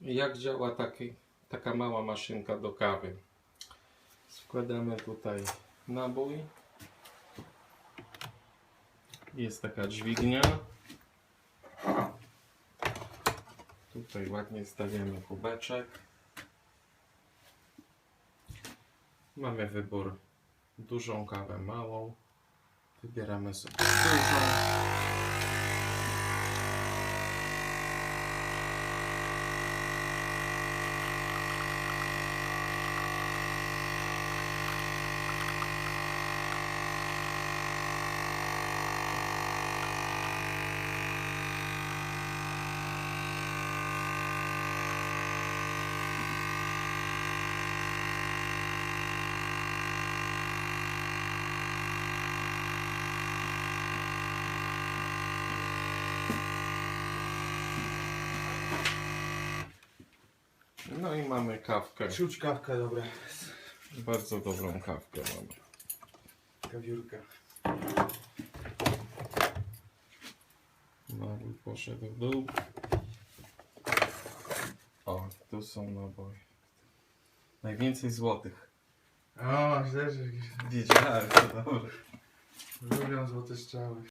Jak działa taki, taka mała maszynka do kawy? Wkładamy tutaj nabój. Jest taka dźwignia. Tutaj ładnie stawiamy kubeczek. Mamy wybór dużą kawę, małą. Wybieramy sobie dużą. No i mamy kawkę. Czuć kawkę, dobra. Bardzo dobrą kawkę mamy. Kawiórka. Nabój poszedł w dół. O, tu są naboje. Najwięcej złotych. O, masz też jakieś... Wiedziałem, to dobrze. Lubią złote strzały.